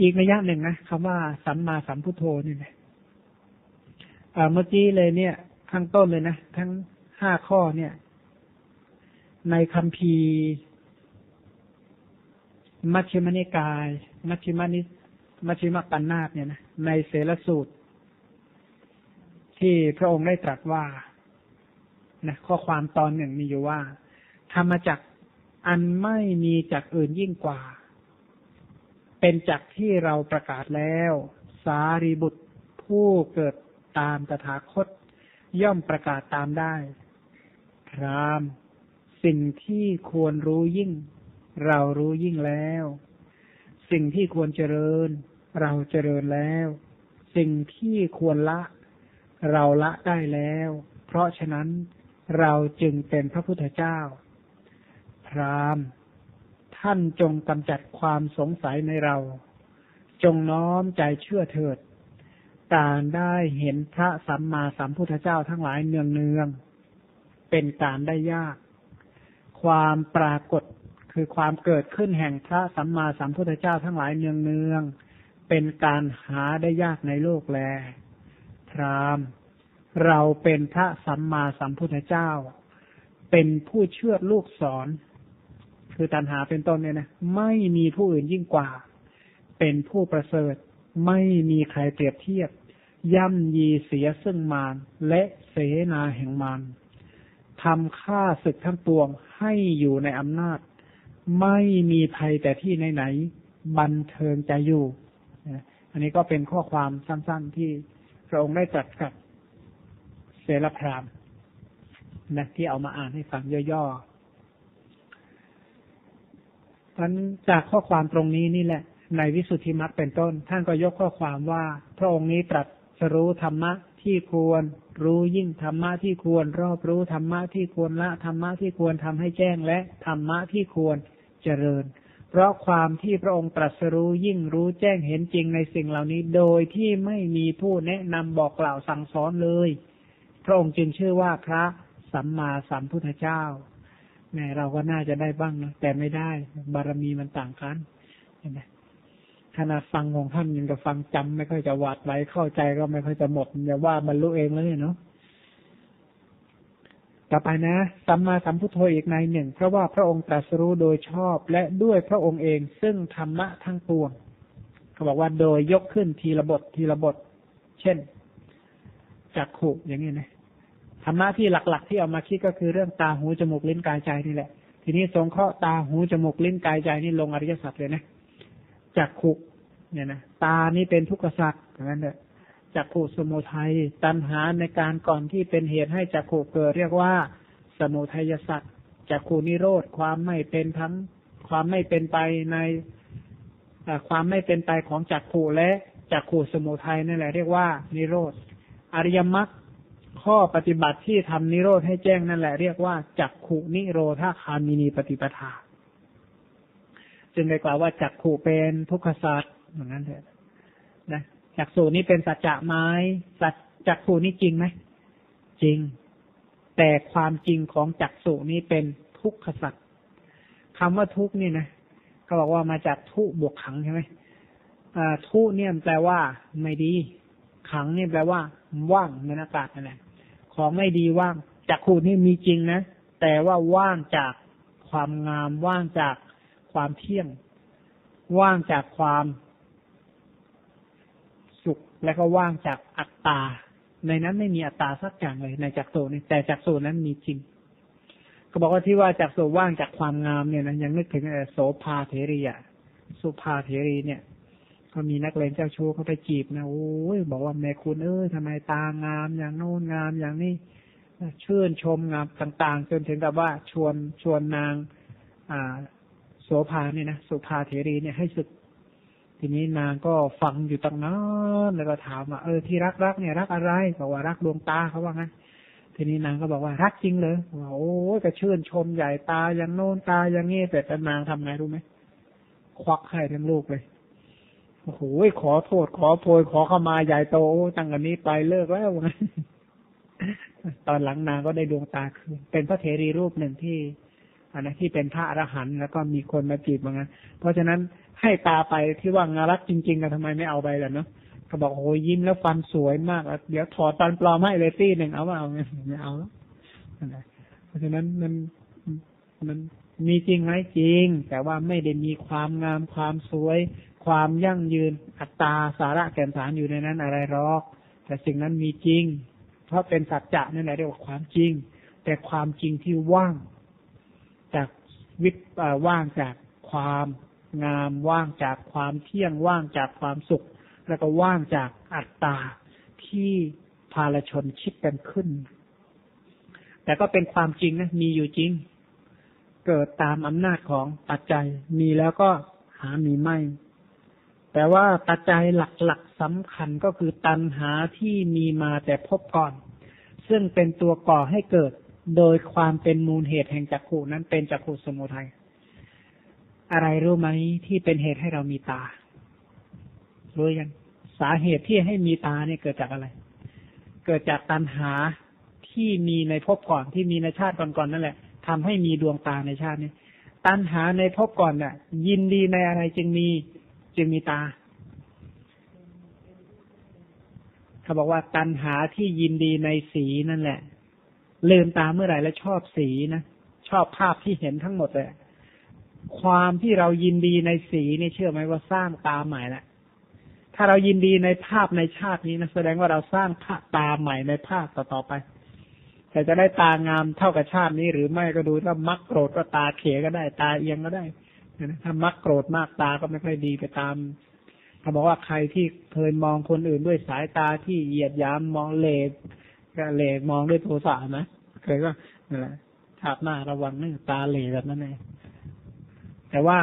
อีกระยะหนึ่งนะคำว่าสัมมาสัมพุทโธนี่นะเมื่อกี้เลยเนี่ยข้างต้นเลยนะทั้งห้าข้อเนี่ย ในคำพีมัชฌิมนิกาย มัชฌิมานิมัชฌิมปัญนาตเนี่ยนะในเสรสูตร ที่พระองค์ได้ตรัสว่านะข้อความตอนหนึ่งมีอยู่ว่า ธรรมจักอันไม่มีจักอื่นยิ่งกว่า เป็นจักที่เราประกาศแล้ว สารีบุตรผู้เกิดตามตถาคต ย่อมประกาศตามได้ พรามสิ่งที่ควรรู้ยิ่ง เรารู้ยิ่งแล้ว สิ่งที่ควรเจริญ เราเจริญแล้ว สิ่งที่ควรละ เราละได้แล้ว เพราะฉะนั้นเราจึงเป็นพระพุทธเจ้า พราม ท่านจงกำจัดความสงสัยในเรา จงน้อมใจเชื่อเถิด การได้เห็นพระสัมมาสัมพุทธเจ้าทั้งหลายเนืองเนืองเป็นการได้ยาก ความปรากฏคือความเกิดขึ้นแห่งพระสัมมาสัมพุทธเจ้าทั้งหลายเนืองเนืองเป็นการหาได้ยากในโลกแล พรามเราเป็นพระสัมมาสัมพุทธเจ้า เป็นผู้เชื่อลูกสอน คือตัณหาเป็นต้นเนี่ยนะไม่มีผู้อื่นยิ่งกว่า เป็นผู้ประเสริฐ ไม่มีใครเปรียบเทียบ ย่ำยีเสียซึ่งมารและเสนาแห่งมารทำฆ่าศึกทั้งปวงให้อยู่ในอำนาจ ไม่มีภัยแต่ที่ไหนๆบันเทิงใจอยู่ อันนี้ก็เป็นข้อความสั้นๆที่พระองค์ได้ตรัสกับเสรพรามนะที่เอามาอ่านให้ฟังย่อๆ ทันจากข้อความตรงนี้นี่แหละ ในวิสุทธิมรรคเป็นต้น ท่านก็ยกข้อความว่า พระองค์นี้ตรัสรู้ธรรมะที่ควร รู้ยิ่งธรรมะที่ควร รอบรู้ธรรมะที่ควรละธรรมะที่ควรทำให้แจ้งและธรรมะที่ควรเจริญ เพราะความที่พระองค์ตรัสรู้ยิ่งรู้แจ้งเห็นจริงในสิ่งเหล่านี้ โดยที่ไม่มีผู้แนะนำบอกกล่าวสั่งสอนเลย พระองค์จึงชื่อว่าพระสัมมาสัมพุทธเจ้า แม่เราก็น่าจะได้บ้างนะแต่ไม่ได้ บารมีมันต่างกันเห็นไหมขนาดฟังของท่านยังจะฟังจำไม่ค่อยจะหวัดไว้เข้าใจก็ไม่ค่อยจะหมดอย่าว่าบรรลุเองแล้วเนี่ยเนาะต่อไปนะสัมมาสัมพุทโธอีกในหนึ่ง เพราะว่าพระองค์ตรัสรู้โดยชอบและด้วยพระองค์เองซึ่งธรรมะทั้งปวงเขาบอกว่าโดยยกขึ้นทีละบททีละบท เช่นจักขุอย่างนี้นะ ธรรมะที่หลัก ๆ ที่เอามาคิดก็คือเรื่องตาหูจมูกลิ้นกายใจนี่แหละ ทีนี้สงเคราะห์ตาหูจมูกลิ้นกายใจนี่ลงอริยสัจเลยนะจักขุเนี่ยนะตานี่เป็นทุกขสัจอย่างนั้นเถอะจักขุสมุทัยตัณหาในการก่อนที่เป็นเหตุให้จักขุเกิดเรียกว่า สมุทัยสัจจักขุนิโรธความไม่เป็นทั้งความไม่เป็นไปในความไม่เป็นไปของจักขุและจักขุสมุทัยนั่นแหละเรียกว่านิโรธ อริยมรรค ข้อปฏิบัติที่ทำนิโรธให้แจ้งนั่นแหละเรียกว่าจักขุนิโรธาคามินีปฏิปทา จึงได้กล่าวว่าจักขุเป็นทุกขสัตว์เหมือนนั้นเถอะนะจักสูนี้เป็นสัจจะไหมสัจจักขูนี้จริงไหมจริง แต่ความจริงของจักสูนี้เป็นทุกขสัตว์คำว่าทุกนี่นะเขาบอกว่ามาจากทุบวกขังใช่ไหมทุเนี่ยแปลว่าไม่ดี ขังเนี่ยแปลว่า ว่างในอากาศนั่นแหละ ของไม่ดีว่างจากขูนี่มีจริงนะ แต่ว่าว่างจากความงาม ว่างจากความเที่ยง ว่างจากความสุข และก็ว่างจากอัตตา ในนั้นไม่มีอัตตาสักอย่างเลย ในจักโสนี่แต่จักโสนั้นมีจริง ก็บอกว่าที่ว่าจักโสว่างจากความงามเนี่ยนะยังนึกถึงโสภาเทรียสุภาเทรีเนี่ย ก็มีนักเลงเจ้าชู้เขาไปจีบนะโอ้ยบอกว่าแม่คุณเอ้ยทำไมตางามอย่างโน้นงามอย่างนี้ชื่นชมงามต่างๆ จนถึงกับว่าชวนชวนนาง อ่า โสภาเนี่ยนะสุภาเถรีเนี่ยให้ศึก ทีนี้นางก็ฟังอยู่ตั้งนานแล้วก็ถามว่าเออที่รักรักเนี่ยรักอะไรบอกว่ารักดวงตาเขาว่างั้นทีนี้นางก็บอกว่ารักจริงเลยว่าโอ้ก็ชื่นชมใหญ่ตาอย่างโน้นตาอย่างนี้แต่นางทำไงรู้ไหมควักให้ทั้งลูกเลย โอ้โหขอโทษ ขอโพยขอเข้ามาใหญ่โตตั้งอันนี้ไปเลิกแล้วตอนหลังนางก็ได้ดวงตาคืนเป็นพระเทรีรูปหนึ่งที่อันนั้นที่เป็นพระอรหันต์แล้วก็มีคนมาจีบเหมือนกันเพราะฉะนั้นให้ตาไปที่ว่างารักจริงๆกันทำไมไม่เอาไปล่ะเนาะเขาบอกโอ้ยยิ้มแล้วฟันสวยมากเดี๋ยวถอดฟันปลอมให้เลยตี้หนึ่งเอาว่าเอาไม่เอาแล้วเพราะฉะนั้นมันมันมีจริงไหมจริง แต่ว่าไม่ได้มีความงามความสวย ความยั่งยืนอัตตาสาระแก่นสารอยู่ในนั้นอะไรหรอก แต่สิ่งนั้นมีจริง เพราะเป็นสัจจะนั่นแหละเรียกว่าความจริง แต่ความจริงที่ว่าง จากวิตว่างจากความงามว่างจากความเที่ยงว่างจากความสุข แล้วก็ว่างจากอัตตาที่พาลชนคิดกันขึ้น แต่ก็เป็นความจริงนะมีอยู่จริง เกิดตามอำนาจของปัจจัยมีแล้วก็หามีไม่ แต่ว่าปัจจัยหลักๆสำคัญก็คือตัณหาที่มีมาแต่พบก่อน ซึ่งเป็นตัวก่อให้เกิดโดยความเป็นมูลเหตุแห่งจักขุนั้นเป็นจักขุสมุทัยอะไรรู้ไหมที่เป็นเหตุให้เรามีตา รู้ยัง สาเหตุที่ให้มีตาเนี่ยเกิดจากอะไร เกิดจากตัณหาที่มีในภพก่อนที่มีในชาติก่อนๆนั่นแหละทำให้มีดวงตาในชาตินี้ ตัณหาในภพก่อนเนี่ยยินดีในอะไรจึงมี จึงมีตา เขาบอกว่าตัณหาที่ยินดีในสีนั่นแหละ ลืมตาเมื่อไหร่แล้วชอบสีนะ ชอบภาพที่เห็นทั้งหมดเลยความที่เรายินดีในสีนี่เชื่อไหมว่าสร้างตาใหม่ละถ้าเรายินดีในภาพในชาตินี้นะแสดงว่าเราสร้างภาพตาใหม่ในภาพต่อๆไป แต่จะได้ตางามเท่ากับชาตินี้หรือไม่ก็ดูถ้ามักโกรธก็ตาเขก็ได้ ตาเอียงก็ได้ ถ้ามักโกรธมากตาก็ไม่ค่อยดีไปตามเขาบอกว่าใครที่เคยมองคนอื่นด้วยสายตาที่เหยียดย้ำมองเลก็เลมองด้วยโทสะนะเคยก็นั่นแหละชาติหน้าระวังนี่ตาเหลแบบนั้นเองแต่ว่า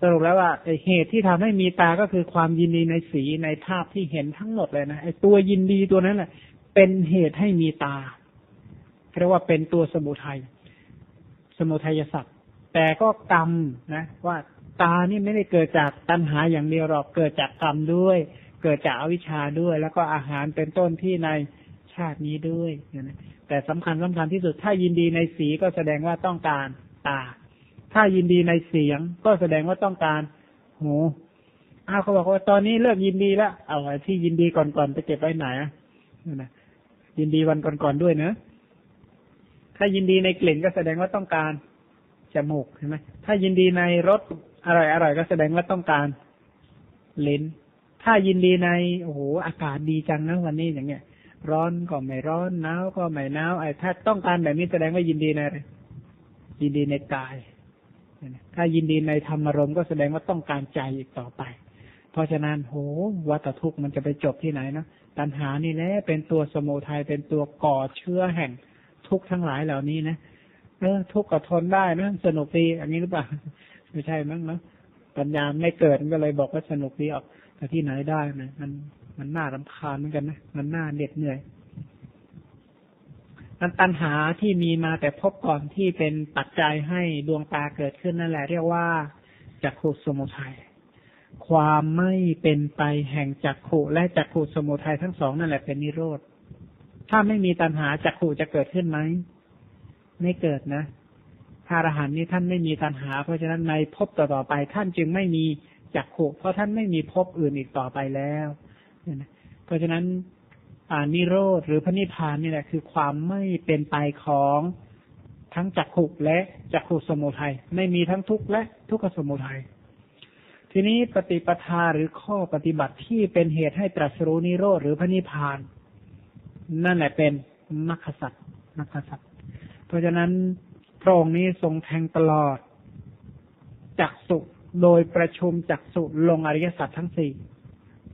สรุปแล้วว่าเหตุที่ทำให้มีตาก็คือความยินดีในสีในภาพที่เห็นทั้งหมดเลยนะไอตัวยินดีตัวนั้นแหละเป็นเหตุให้มีตาเรียกว่าเป็นตัวสมุทัยสมุทัยสัตว์ แต่ก็กรรมนะ ว่าตานี่ไม่ได้เกิดจากตัณหาอย่างเดียวหรอกเกิดจากกรรมด้วย เกิดจากอวิชชาด้วย แล้วก็อาหารเป็นต้นที่ในชาตินี้ด้วยนะแต่สำคัญสำคัญที่สุด ถ้ายินดีในสีก็แสดงว่าต้องการตา ถ้ายินดีในเสียงก็แสดงว่าต้องการหูอ้าวเขาบอกว่าตอนนี้เลิกยินดีแล้วเอาที่ยินดีก่อนๆไปเก็บไว้ไหนนะยินดีวันก่อนๆด้วยเนะถ้ายินดีในกลิ่นก็แสดงว่าต้องการ จมูกใช่ไหมถ้ายินดีในรสอร่อยอร่อยก็แสดงว่าต้องการลิ้น ถ้ายินดีในโอ้โหอากาศดีจังนะวันนี้อย่างเงี้ย ร้อนก็ไม่ร้อนหนาวก็ไม่หนาวไอ้ถ้าต้องการแบบนี้แสดงว่ายินดีในอะไรยินดีในกาย ถ้ายินดีในธรรมรมก็แสดงว่าต้องการใจอีกต่อไป เพราะฉะนั้นโหวัตทุกข์มันจะไปจบที่ไหนเนาะตัณหานี่แหละเป็นตัวสมุทัยเป็นตัวก่อเชื้อแห่งทุกข์ทั้งหลายเหล่านี้นะ เออทุกข์ก็ทนได้นะสนุกดีอันนี้หรือเปล่าไม่ใช่มั้งเนาะปัญญาไม่เกิดก็เลยบอกว่าสนุกดีออกแต่ที่ไหนได้นะมันมันน่ารำคาญเหมือนกันนะมันน่าเหน็ดเหนื่อยนั้นตัณหาที่มีมาแต่พบก่อนที่เป็นปัจจัยให้ดวงตาเกิดขึ้นนั่นแหละ เรียกว่าจักขุสมุทัยความไม่เป็นไปแห่งจักขุและจักขุสมุทัยทั้งสองนั่นแหละเป็นนิโรธถ้าไม่มีตัณหาจักขู่จะเกิดขึ้นไหม ไม่เกิดนะพระอรหันต์นี้ท่านไม่มีตัณหา เพราะฉะนั้นในภพต่อๆไป ท่านจึงไม่มีจักขู่เพราะท่านไม่มีภพอื่นอีกต่อไปแล้วเพราะฉะนั้นอานิโรธหรือพระนิพพานนี่แหละคือความไม่เป็นไปของทั้งจักขุและจักขุสมุทัยไม่มีทั้งทุกข์และทุกขสมุทัยทีนี้ปฏิปทาหรือข้อปฏิบัติที่เป็นเหตุให้ตรัสรู้นิโรธหรือพระนิพพาน นั่นแหละเป็นมรรคสัตว์มรรคสัตว์ เพราะฉะนั้นพระองค์นี้ทรงแทงตลอดจักสุโดยประชุมจักสุลงอริยสัจทั้งสี่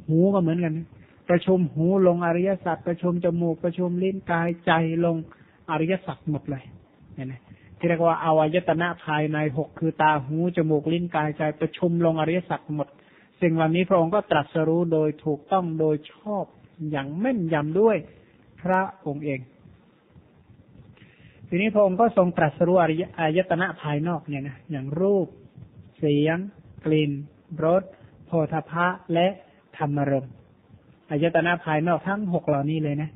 หูก็เหมือนกัน ประชุมหูลงอริยสัจประชุมจมูกประชุมลิ้นกายใจลงอริยสัจหมดเลยเห็นไหมที่เรียกว่าอวัยตนะภายในหกคือตาหูจมูกลิ้นกายใจประชุมลงอริยสัจหมด สิ่งเหล่านี้พระองค์ก็ตรัสรู้โดยถูกต้องโดยชอบอย่างแม่นยำด้วยพระองค์เอง ทีนี้พระองค์ก็ทรงตรัสรู้อายตนะภายนอกเนี่ยนะอย่างรูป เสียง กลิ่นรสโพธพะและธรรมรมอายตนะภายนอกทั้งหกเหล่านี้เลยนะ